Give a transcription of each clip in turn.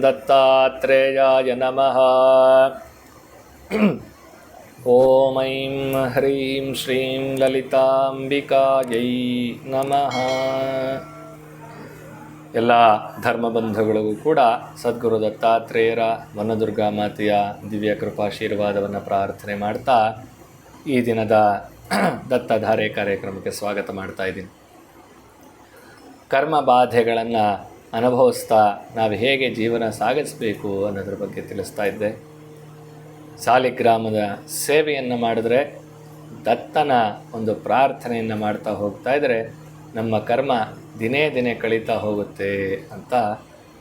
दत्तात्रेयाय नमः ॐ ऐं ह्रीं श्रीं ललिताम्बिकायै नमः ಎಲ್ಲ ಧರ್ಮಬಂಧುಗಳಿಗೂ ಕೂಡ ಸದ್ಗುರು ದತ್ತಾತ್ರೇಯರ ವನದುರ್ಗಾ ಮಾತೆಯ ದಿವ್ಯ ಕೃಪಾಶೀರ್ವಾದವನ್ನು ಪ್ರಾರ್ಥನೆ ಮಾಡ್ತಾ ಈ ದಿನದ ದತ್ತಧಾರೆ ಕಾರ್ಯಕ್ರಮಕ್ಕೆ ಸ್ವಾಗತ ಮಾಡ್ತಾ ಇದ್ದೀನಿ ಕರ್ಮ ಬಾಧೆಗಳನ್ನು ಅನುಭವಿಸ್ತಾ ನಾವು ಹೇಗೆ ಜೀವನ ಸಾಗಿಸಬೇಕು ಅನ್ನೋದ್ರ ಬಗ್ಗೆ ತಿಳಿಸ್ತಾ ಇದ್ದೆ. ಸಾಲಿಗ್ರಾಮದ ಸೇವೆಯನ್ನು ಮಾಡಿದ್ರೆ ದತ್ತನ ಒಂದು ಪ್ರಾರ್ಥನೆಯನ್ನು ಮಾಡ್ತಾ ಹೋಗ್ತಾ ಇದ್ದರೆ ನಮ್ಮ ಕರ್ಮ ದಿನೇ ದಿನೇ ಕಳೀತಾ ಹೋಗುತ್ತೆ ಅಂತ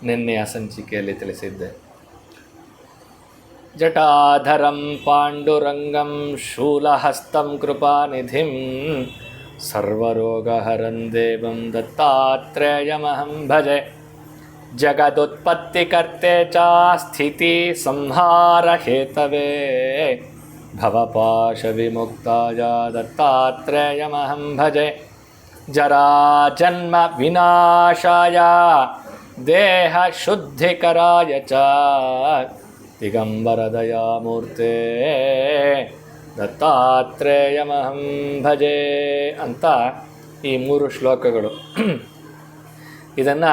ನಿನ್ನೆಯ ಸಂಚಿಕೆಯಲ್ಲಿ ತಿಳಿಸಿದ್ದೆ. ಜಟಾಧರಂ ಪಾಂಡುರಂಗಂ ಶೂಲಹಸ್ತಂ ಕೃಪಾನಿಧಿಂ ಸರ್ವರೋಗಹರಂ ದೇವಂ ದತ್ತಾತ್ರೇಯಮಹಂ ಭಜೆ ಜಗದುತ್ಪತ್ತಿಕರ್ತೆ ಚ ಸ್ಥಿತಿ ಸಂಹಾರ ಹೇತವೇ ಭವಪಾಶ ವಿಮುಕ್ತಾಯ ದತ್ತಾತ್ರೇಯಮಹಂ ಭಜೆ ಜರಾ ಜನ್ಮ ದತ್ತಾತ್ರೇಯಮಹಂ ಭಜೆ ಅಂತ ಈ ಮೂರು ಶ್ಲೋಕಗಳು. ಇದನ್ನು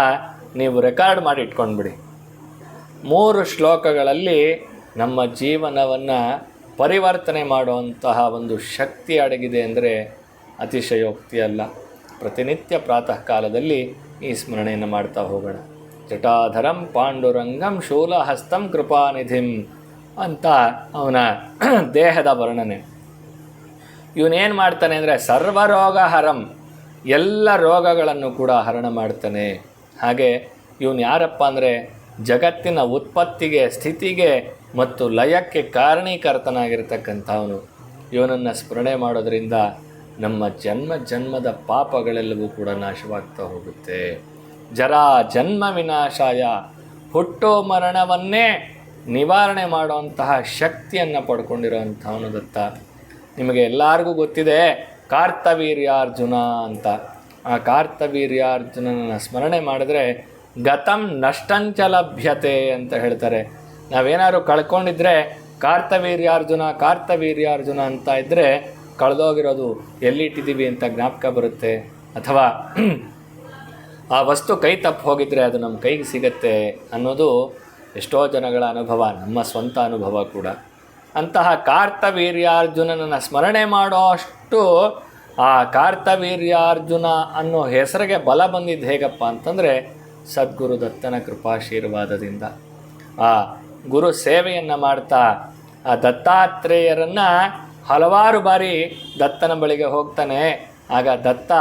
ನೀವು ರೆಕಾರ್ಡ್ ಮಾಡಿ ಇಟ್ಕೊಂಡ್ಬಿಡಿ. ಮೂರು ಶ್ಲೋಕಗಳಲ್ಲಿ ನಮ್ಮ ಜೀವನವನ್ನು ಪರಿವರ್ತನೆ ಮಾಡುವಂತಹ ಒಂದು ಶಕ್ತಿ ಅಡಗಿದೆ ಅಂದರೆ ಅತಿಶಯೋಕ್ತಿ ಅಲ್ಲ. ಪ್ರತಿನಿತ್ಯ ಪ್ರಾತಃ ಕಾಲದಲ್ಲಿ ಈ ಸ್ಮರಣೆಯನ್ನು ಮಾಡ್ತಾ ಹೋಗೋಣ. ಜಟಾಧರಂ ಪಾಂಡುರಂಗಂ ಶೂಲಹಸ್ತಂ ಕೃಪಾನಿಧಿಂ. ಅಂತ ಅವನ ದೇಹದ ವರ್ಣನೆ. ಇವನೇನು ಮಾಡ್ತಾನೆ ಅಂದರೆ ಸರ್ವರೋಗ ಹರಂ ಎಲ್ಲ ರೋಗಗಳನ್ನು ಕೂಡ ಹರಣ ಮಾಡ್ತಾನೆ. ಹಾಗೆ ಇವನು ಯಾರಪ್ಪ ಅಂದರೆ ಜಗತ್ತಿನ ಉತ್ಪತ್ತಿಗೆ, ಸ್ಥಿತಿಗೆ ಮತ್ತು ಲಯಕ್ಕೆ ಕಾರಣೀಕರ್ತನಾಗಿರ್ತಕ್ಕಂಥವನು. ಇವನನ್ನು ಸ್ಮರಣೆ ಮಾಡೋದರಿಂದ ನಮ್ಮ ಜನ್ಮ ಜನ್ಮದ ಪಾಪಗಳೆಲ್ಲವೂ ಕೂಡ ನಾಶವಾಗ್ತಾ ಹೋಗುತ್ತೆ. ಜರಾ ಜನ್ಮ ವಿನಾಶಾಯ, ಹುಟ್ಟೋ ಮರಣವನ್ನೇ ನಿವಾರಣೆ ಮಾಡುವಂತಹ ಶಕ್ತಿಯನ್ನು ಪಡ್ಕೊಂಡಿರೋವಂಥವನು ದತ್ತ. ನಿಮಗೆ ಎಲ್ಲರಿಗೂ ಗೊತ್ತಿದೆ, ಕಾರ್ತವೀರ್ಯಾರ್ಜುನ ಅಂತ. ಆ ಕಾರ್ತವೀರ್ಯಾರ್ಜುನನ ಸ್ಮರಣೆ ಮಾಡಿದ್ರೆ ಗತಂ ನಷ್ಟಂಚ ಲಭ್ಯತೆ ಅಂತ ಹೇಳ್ತಾರೆ. ನಾವೇನಾದ್ರು ಕಳ್ಕೊಂಡಿದ್ರೆ ಕಾರ್ತವೀರ್ಯಾರ್ಜುನ ಕಾರ್ತವೀರ್ಯಾರ್ಜುನ ಅಂತ ಇದ್ದರೆ ಕಳೆದೋಗಿರೋದು ಎಲ್ಲಿಟ್ಟಿದ್ದೀವಿ ಅಂತ ಜ್ಞಾಪಕ ಬರುತ್ತೆ. ಅಥವಾ ಆ ವಸ್ತು ಕೈ ತಪ್ಪು ಹೋಗಿದ್ರೆ ಅದು ನಮ್ಮ ಕೈಗೆ ಸಿಗತ್ತೆ ಅನ್ನೋದು ಎಷ್ಟೋ ಜನಗಳ ಅನುಭವ, ನಮ್ಮ ಸ್ವಂತ ಅನುಭವ ಕೂಡ. ಅಂತಹ ಕಾರ್ತವೀರ್ಯಾರ್ಜುನನನ್ನು ಸ್ಮರಣೆ ಮಾಡೋ ಅಷ್ಟು ಆ ಕಾರ್ತವೀರ್ಯಾರ್ಜುನ ಅನ್ನೋ ಹೆಸರಿಗೆ ಬಲ ಬಂದಿದ್ದು ಹೇಗಪ್ಪ ಅಂತಂದರೆ ಸದ್ಗುರು ದತ್ತನ ಕೃಪಾಶೀರ್ವಾದದಿಂದ. ಆ ಗುರು ಸೇವೆಯನ್ನು ಮಾಡ್ತಾ ಆ ದತ್ತಾತ್ರೇಯರನ್ನು ಹಲವಾರು ಬಾರಿ ದತ್ತನ ಬಳಿಗೆ ಹೋಗ್ತಾನೆ. ಆಗ ದತ್ತ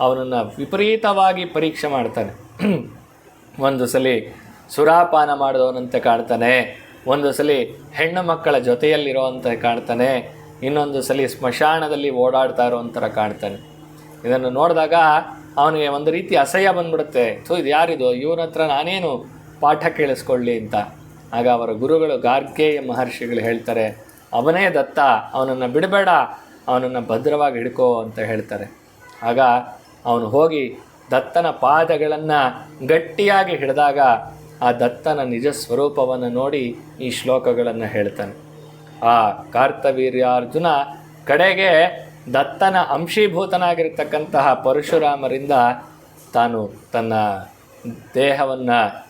ಅವನನ್ನು ವಿಪರೀತವಾಗಿ ಪರೀಕ್ಷೆ ಮಾಡ್ತಾನೆ. ಒಂದು ಸಲ ಸುರಾಪಾನ ಮಾಡಿದವನಂತೆ ಕಾಣ್ತಾನೆ. ಒಂದು ಸಲ ಹೆಣ್ಣು ಮಕ್ಕಳ ಜೊತೆಯಲ್ಲಿರುವಂತೆ ಕಾಣ್ತಾನೆ. ಇನ್ನೊಂದು ಸಲ ಸ್ಮಶಾನದಲ್ಲಿ ಓಡಾಡ್ತಾ ಇರೋವಂಥರ ಕಾಣ್ತಾನೆ. ಇದನ್ನು ನೋಡಿದಾಗ ಅವನಿಗೆ ಒಂದು ರೀತಿ ಅಸಹ್ಯ ಬಂದ್ಬಿಡುತ್ತೆ. ಸೊ ಇದು ಯಾರಿದು? ಇವನ ಹತ್ರ ನಾನೇನು ಪಾಠ ಕೇಳಿಸ್ಕೊಳ್ಳಿ ಅಂತ. ಆಗ ಅವರ ಗುರುಗಳು ಗಾರ್ಗೇಯ ಮಹರ್ಷಿಗಳು ಹೇಳ್ತಾರೆ, ಅವನೇ ದತ್ತ, ಅವನನ್ನು ಬಿಡಬೇಡ, ಅವನನ್ನು ಭದ್ರವಾಗಿ ಹಿಡ್ಕೋ ಅಂತ ಹೇಳ್ತಾರೆ. ಆಗ ಅವನು ಹೋಗಿ ದತ್ತನ ಪಾದಗಳನ್ನು ಗಟ್ಟಿಯಾಗಿ ಹಿಡಿದಾಗ ಆ ದತ್ತನ ನಿಜ ಸ್ವರೂಪವನ್ನು ನೋಡಿ ಈ ಶ್ಲೋಕಗಳನ್ನು ಹೇಳ್ತಾನೆ. ಆ ಕಾರ್ತವೀರ್ಯಾರ್ಜುನ ಕಡೆಗೆ ದತ್ತನ ಅಂಶೀಭೂತನಾಗಿರ್ತಕ್ಕಂತಹ ಪರಶುರಾಮರಿಂದ ತಾನು ತನ್ನ ದೇಹವನ್ನು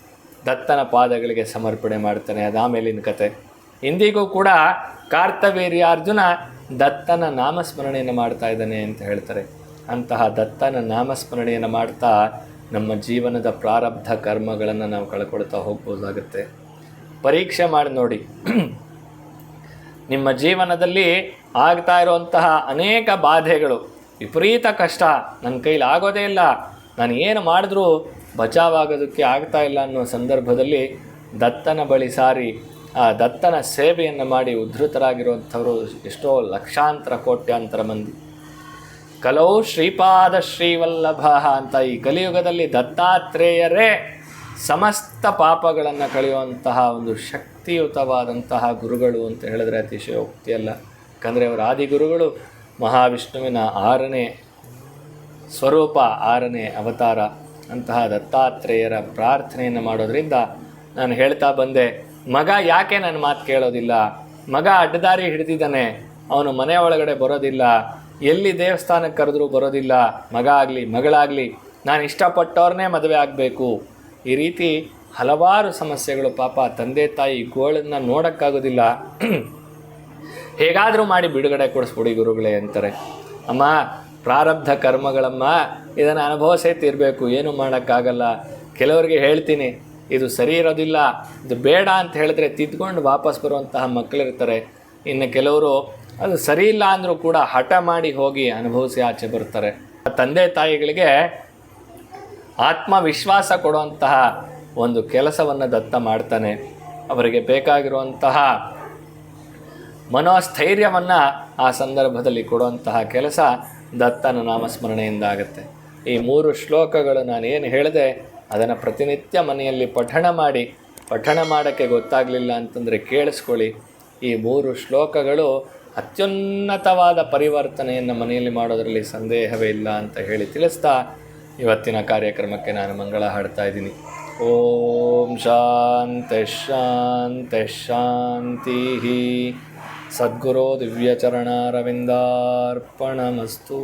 ದತ್ತನ ಪಾದಗಳಿಗೆ ಸಮರ್ಪಣೆ ಮಾಡ್ತಾನೆ ಅದಾಮೇಲಿನ ಕತೆ. ಇಂದಿಗೂ ಕೂಡ ಕಾರ್ತವೀರ್ಯಾರ್ಜುನ ದತ್ತನ ನಾಮಸ್ಮರಣೆಯನ್ನು ಮಾಡ್ತಾ ಇದ್ದಾನೆ ಅಂತ ಹೇಳ್ತಾರೆ. ಅಂತಹ ದತ್ತನ ನಾಮಸ್ಮರಣೆಯನ್ನು ಮಾಡ್ತಾ ನಮ್ಮ ಜೀವನದ ಪ್ರಾರಬ್ಧ ಕರ್ಮಗಳನ್ನು ನಾವು ಕಳ್ಕೊಳ್ತಾ ಹೋಗ್ಬೋದಾಗುತ್ತೆ. ಪರೀಕ್ಷೆ ಮಾಡಿ ನೋಡಿ. ನಿಮ್ಮ ಜೀವನದಲ್ಲಿ ಆಗ್ತಾ ಇರುವಂತಹ ಅನೇಕ ಬಾಧೆಗಳು, ವಿಪರೀತ ಕಷ್ಟ, ನನ್ನ ಕೈಲಿ ಆಗೋದೇ ಇಲ್ಲ, ನಾನು ಏನು ಮಾಡಿದ್ರೂ ಬಚಾವಾಗೋದಕ್ಕೆ ಆಗ್ತಾ ಇಲ್ಲ ಅನ್ನೋ ಸಂದರ್ಭದಲ್ಲಿ ದತ್ತನ ಬಳಿ ಸಾರಿ, ಆ ದತ್ತನ ಸೇವೆಯನ್ನು ಮಾಡಿ ಉದ್ಧತರಾಗಿರುವಂಥವರು ಎಷ್ಟೋ ಲಕ್ಷಾಂತರ ಕೋಟ್ಯಾಂತರ ಮಂದಿ. ಕಲೌ ಶ್ರೀಪಾದ ಶ್ರೀವಲ್ಲಭ ಅಂತ ಈ ಕಲಿಯುಗದಲ್ಲಿ ದತ್ತಾತ್ರೇಯರೇ ಸಮಸ್ತ ಪಾಪಗಳನ್ನು ಕಳೆಯುವಂತಹ ಒಂದು ಶಕ್ತಿಯುತವಾದಂತಹ ಗುರುಗಳು ಅಂತ ಹೇಳಿದ್ರೆ ಅತಿಶಯೋಕ್ತಿಯಲ್ಲ ಯಾಕಂದರೆ ಅವರ ಆದಿಗುರುಗಳು ಮಹಾವಿಷ್ಣುವಿನ ಆರನೇ ಸ್ವರೂಪ, ಆರನೇ ಅವತಾರ ಅಂತಹ ದತ್ತಾತ್ರೇಯರ ಪ್ರಾರ್ಥನೆಯನ್ನು ಮಾಡೋದರಿಂದ ನಾನು ಹೇಳ್ತಾ ಬಂದೆ, ಮಗ ಯಾಕೆ ನನ್ನ ಮಾತು ಕೇಳೋದಿಲ್ಲ? ಮಗ ಅಡ್ಡದಾರಿ ಹಿಡಿದಿದ್ದಾನೆ, ಅವನು ಮನೆ ಒಳಗಡೆ ಬರೋದಿಲ್ಲ ಎಲ್ಲಿ ದೇವಸ್ಥಾನಕ್ಕೆ ಕರೆದ್ರೂ ಬರೋದಿಲ್ಲ, ಮಗ ಆಗಲಿ, ಮಗಳಾಗಲಿ, ನಾನು ಇಷ್ಟಪಟ್ಟವ್ರನ್ನೇ ಮದುವೆ ಆಗಬೇಕು. ಈ ರೀತಿ ಹಲವಾರು ಸಮಸ್ಯೆಗಳು ಪಾಪ ತಂದೆ ತಾಯಿ ಗೋಳನ್ನು ನೋಡೋಕ್ಕಾಗೋದಿಲ್ಲ. ಹೇಗಾದರೂ ಮಾಡಿ ಬಿಡುಗಡೆ ಕೊಡಿಸ್ಬಿಡಿ ಗುರುಗಳೇ ಅಂತಾರೆ. ಅಮ್ಮ, ಪ್ರಾರಬ್ಧ ಕರ್ಮಗಳಮ್ಮ, ಇದನ್ನು ಅನುಭವಿಸೇ ತೀರಬೇಕು ಏನು ಮಾಡೋಕ್ಕಾಗಲ್ಲ. ಕೆಲವರಿಗೆ ಹೇಳ್ತೀನಿ, ಇದು ಸರಿ ಇರೋದಿಲ್ಲ, ಇದು ಬೇಡ ಅಂತ ಹೇಳಿದ್ರೆ ತಿದ್ಕೊಂಡು ವಾಪಸ್ ಬರುವಂತಹ ಮಕ್ಕಳಿರ್ತಾರೆ. ಇನ್ನು ಕೆಲವರು ಅದು ಸರಿ ಇಲ್ಲ ಅಂದರೂ ಕೂಡ ಹಠ ಮಾಡಿ ಹೋಗಿ ಅನುಭವಿಸಿ ಆಚೆ ಬರ್ತಾರೆ. ತಂದೆ ತಾಯಿಗಳಿಗೆ ಆತ್ಮವಿಶ್ವಾಸ ಕೊಡುವಂತಹ ಒಂದು ಕೆಲಸವನ್ನು ದತ್ತ ಮಾಡ್ತಾನೆ. ಅವರಿಗೆ ಬೇಕಾಗಿರುವಂತಹ ಮನೋಸ್ಥೈರ್ಯವನ್ನು ಆ ಸಂದರ್ಭದಲ್ಲಿ ಕೊಡುವಂತಹ ಕೆಲಸ ದತ್ತನ ನಾಮಸ್ಮರಣೆಯಿಂದ ಆಗುತ್ತೆ ಈ ಮೂರು ಶ್ಲೋಕಗಳು ನಾನೇನು ಹೇಳಿದೆ, ಅದನ್ನು ಪ್ರತಿನಿತ್ಯ ಮನೆಯಲ್ಲಿ ಪಠಣ ಮಾಡಿ, ಪಠಣ ಮಾಡೋಕ್ಕೆ ಗೊತ್ತಾಗಲಿಲ್ಲ ಅಂತಂದರೆ ಕೇಳಿಸ್ಕೊಳ್ಳಿ. ಈ ಮೂರು ಶ್ಲೋಕಗಳು ಅತ್ಯುನ್ನತವಾದ ಪರಿವರ್ತನೆಯನ್ನು ಮನೆಯಲ್ಲಿ ಮಾಡೋದರಲ್ಲಿ ಸಂದೇಹವೇ ಇಲ್ಲ ಅಂತ ಹೇಳಿ ತಿಳಿಸ್ತಾ ಇವತ್ತಿನ ಕಾರ್ಯಕ್ರಮಕ್ಕೆ ನಾನು ಮಂಗಳ ಹಾಡ್ತಾ ಇದ್ದೀನಿ. ಓಂ ಶಾಂತಿ ಶಾಂತಿ ಶಾಂತಿ ಸದ್ಗುರೋ ದಿವ್ಯಚರಣಾರವಿಂದಾರ್ಪಣಮಸ್ತು.